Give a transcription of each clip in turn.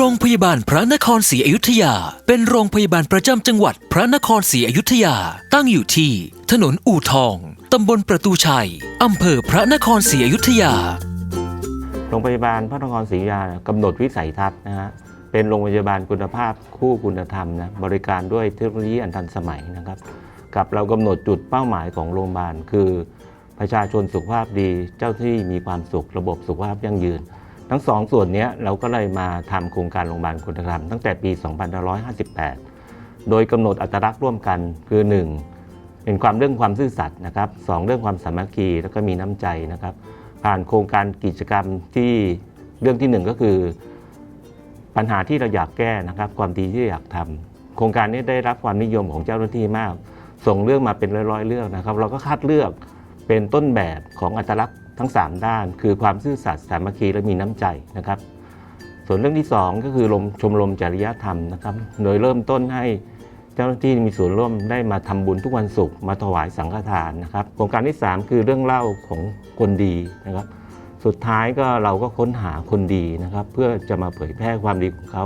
รงพยาบาลพระนครศรีอยุธยา เป็นโรงพยาบาลประจำจังหวัดพระนครศรีอยุธยา ตั้งอยู่ที่ ถนนอู่ทอง ตำบลประตูชัย อำเภอพระนครศรีอยุธยา โรงพยาบาลพระนครศรีอยุธยากำหนดวิสัยทัศน์นะฮะเป็นโรงพยาบาลคุณภาพคู่คุณธรรมนะบริการด้วยเทคโนโลยีอันทันสมัยนะครับ กับเรากำหนดจุดเป้าหมายของโรงพยาบาลคือ ประชาชนสุขภาพดีเจ้าที่มีความสุขระบบสุขภาพยั่งยืน ทั้งสองส่วนนี้เราก็เลยมาทำโครงการโรงพยาบาลคุณธรรมตั้งแต่ปี 2558 โดยกำหนดอัตลักษณ์ร่วมกันคือ 1. เป็นความเรื่องความซื่อสัตย์นะครับสองเรื่องความสามัคคีแล้วก็มีน้ำใจนะครับ ผ่านโครงการกิจกรรมที่เรื่องที่หนึ่งก็คือ ปัญหาที่เราอยากแก้นะครับ ความดีที่อยากทำโครงการนี้ได้รับความนิยมของเจ้าหน้าที่มาก ส่งเรื่องมาเป็นร้อยๆเรื่องนะครับ เราก็คัดเลือกเป็นต้นแบบของอัตลักษณ์ ทั้ง 3 ด้าน คือความซื่อสัตย์สามัคคีและมีน้ำใจนะครับ ส่วนเรื่องที่ 2 ก็คือลมชมรมจริยธรรมนะครับ โดยเริ่มต้นให้เจ้าหน้าที่มีส่วนร่วมได้มาทำบุญทุกวันศุกร์มาถวายสังฆทานนะครับโครงการที่ 3 คือเรื่องเล่าของคนดีนะครับ สุดท้ายก็เราก็ค้นหาคนดีนะครับ เพื่อจะมาเผยแพร่ความดีของเขา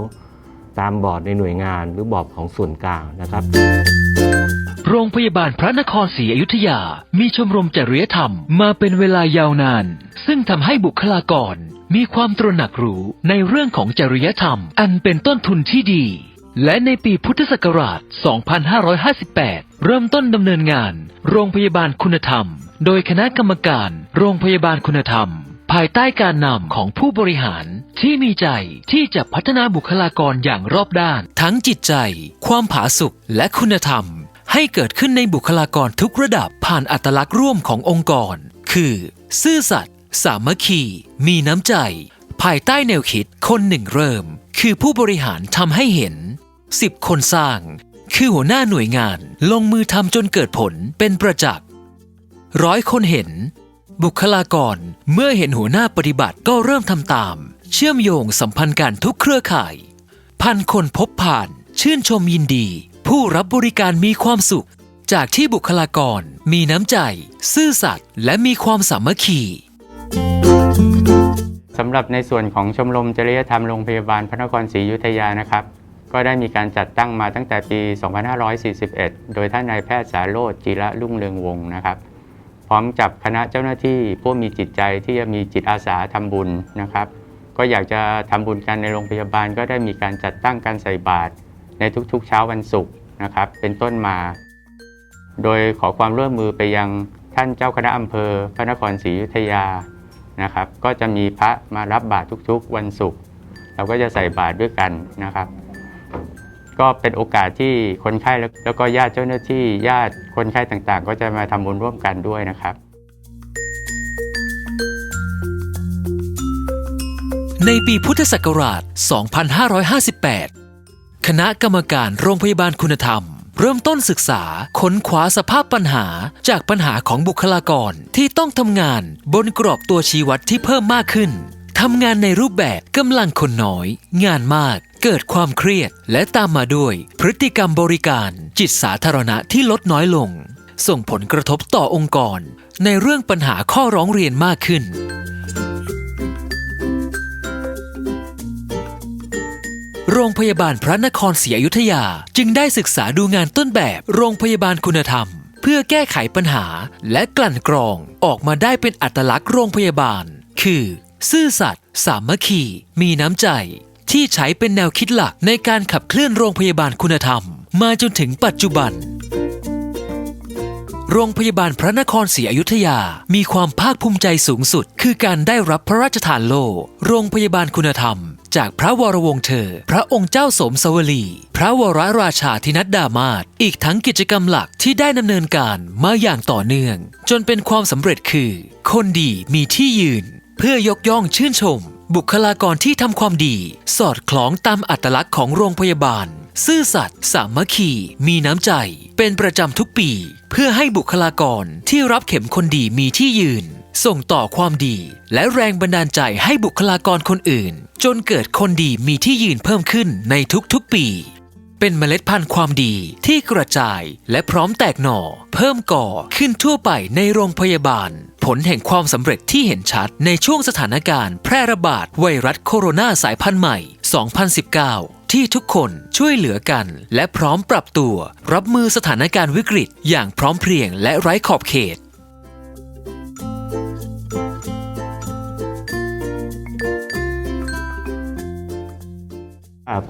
ตามบอร์ดในหน่วยงานหรือบอร์ดของส่วนกลางนะครับ โรงพยาบาลพระนครศรีอยุธยา มีชมรมจริยธรรมมาเป็นเวลายาวนาน ซึ่งทำให้บุคลากร มีความตระหนักรู้ในเรื่องของจริยธรรม อันเป็นต้นทุนที่ดี และในปีพุทธศักราช 2558 เริ่มต้นดำเนินงาน โรงพยาบาลคุณธรรม โดยคณะกรรมการ โรงพยาบาลคุณธรรม ภายใต้การนำของผู้บริหารที่มีใจที่จะพัฒนาบุคลากรอย่างรอบด้าน ทั้งจิตใจ ความผาสุกและคุณธรรม ให้เกิดขึ้นในบุคลากรทุกระดับผ่านอัตลักษณ์ร่วมขององค์กร คือ ซื่อสัตย์สามัคคี มีน้ำใจ ภายใต้แนวคิดคนหนึ่งเริ่ม คือผู้บริหารทำให้เห็น 10 คนสร้าง คือหัวหน้าหน่วยงานลงมือทำจนเกิดผลเป็นประจักษ์ร้อยคนเห็น บุคลากรเมื่อเห็นหัวหน้าปฏิบัติก็เริ่มทำตาม เชื่อมโยงสัมพันธ์กันทุกเครือข่าย พันคนพบผ่าน ชื่นชมยินดี ผู้รับบริการมีความสุข จากที่บุคลากรมีน้ำใจ ซื่อสัตย์และมีความสามัคคีสำหรับในส่วนของชมรมจริยธรรมโรงพยาบาลพระนครศรีอยุธยานะครับ ก็ได้มีการจัดตั้งมาตั้งแต่ปี 2541 โดยท่านนายแพทย์สาโรจน์จิระรุ่งเรืองวงศ์นะครับ พร้อมจับคณะเจ้าหน้าที่ผู้มีจิตใจที่จะมีจิตอาสาทำบุญนะครับ ก็อยากจะทำบุญกันในโรงพยาบาลก็ได้มีการจัดตั้งการใส่บาตร ในทุกๆเช้าวันศุกร์นะครับ เป็นต้นมา โดยขอความร่วมมือไปยังท่านเจ้าคณะอำเภอ พระนครศรีอยุธยานะครับ ก็จะมีพระมารับบาตรทุกๆ วันศุกร์เราก็จะใส่บาตรด้วยกันนะครับ ก็เป็นโอกาสที่คนไข้แล้วก็ญาติเจ้าหน้าที่ญาติคนไข้ต่างๆ ก็จะมาทำบุญร่วมกันด้วยนะครับในปีพุทธศักราช 2558 คณะกรรมการโรงพยาบาลคุณธรรม เริ่มต้นศึกษาค้นคว้าสภาพปัญหาจากปัญหาของบุคลากรที่ต้องทำงานบนกรอบตัวชี้วัดที่เพิ่มมากขึ้นทำงานในรูปแบบกำลังคนน้อย งานมาก เกิดความเครียด และตามมาด้วย พฤติกรรมบริการจิตสาธารณะที่ลดน้อยลง ส่งผลกระทบต่อองค์กร ในเรื่องปัญหาข้อร้องเรียนมากขึ้น โรงพยาบาลพระนครศรีอยุธยา จึงได้ศึกษาดูงานต้นแบบโรงพยาบาลคุณธรรม เพื่อแก้ไขปัญหาและกลั่นกรองออกมาได้เป็นอัตลักษณ์โรงพยาบาล คือ ซื่อสัตย์สามัคคี มีน้ำใจ ที่ใช้เป็นแนวคิดหลักในการขับเคลื่อนโรงพยาบาลคุณธรรม มาจนถึงปัจจุบันโรงพยาบาลพระนครศรีอยุธยา มีความภาคภูมิใจสูงสุด คือการได้รับพระราชทานโล่โรงพยาบาลคุณธรรม จากพระวรวงศ์เธอ พระองค์เจ้าสมสวลี พระวรราชาธินัดดามาศอีกทั้งกิจกรรมหลักที่ได้ดำเนินการมาอย่างต่อเนื่อง จนเป็นความสำเร็จคือ คนดีมีที่ยืน เพื่อยกย่องชื่นชม บุคลากรที่ทำความดี สอดคล้องตามอัตลักษณ์ของโรงพยาบาล ซื่อสัตย์สามัคคี มีน้ำใจ เป็นประจำทุกปี เพื่อให้บุคลากรที่รับเข็มคนดีมีที่ยืน ส่งต่อความดีและแรงบันดาลใจให้บุคลากรคนอื่น จนเกิดคนดีมีที่ยืนเพิ่มขึ้นในทุกๆปี เป็นเมล็ดพันธุ์ความดีที่กระจายและพร้อมแตกหน่อ เพิ่มก่อขึ้นทั่วไปในโรงพยาบาล ผลแห่งความสำเร็จที่เห็นชัดในช่วงสถานการณ์แพร่ระบาดไวรัสโคโรนาสายพันธุ์ใหม่ 2019ที่ทุกคนช่วยเหลือกัน และพร้อมปรับตัว รับมือสถานการณ์วิกฤต อย่างพร้อมเพรียงและไร้ขอบเขต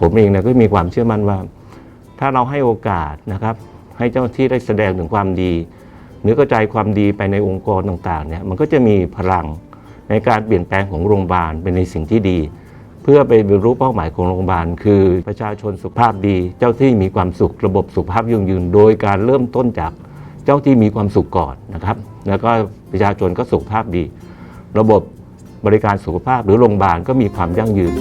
ผมเองเนี่ยก็มีความเชื่อมั่นว่า ถ้าเราให้โอกาสนะครับให้เจ้าที่ได้แสดงถึงความดี หรือกระจายความดีไปในองค์กรต่างๆเนี่ยมันก็จะมีพลังในการเปลี่ยนแปลงของโรงพยาบาลเป็นในสิ่งที่ดี เพื่อไปบรรลุเป้าหมายของโรงพยาบาล คือประชาชนสุขภาพดี เจ้าที่มีความสุขระบบสุขภาพยั่งยืน โดยการเริ่มต้นจากเจ้าที่มีความสุขก่อนนะครับ แล้วก็ประชาชนก็สุขภาพดี ระบบบริการสุขภาพหรือโรงพยาบาลก็มีความยั่งยืน